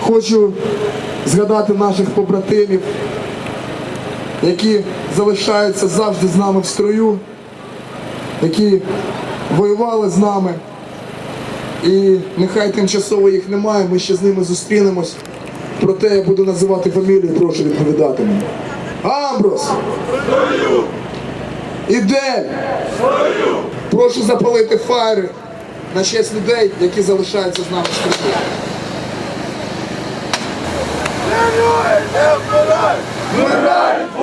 Хочу згадати наших побратимів, які залишаються завжди з нами в строю, які воювали з нами. І нехай тимчасово їх немає, ми ще з ними зустрінемось. Проте я буду називати фамілію, прошу відповідати мені. Амброс! Ідель! Прошу запалити фаєри на честь людей, які залишаються з нами в Криму. Вмирають!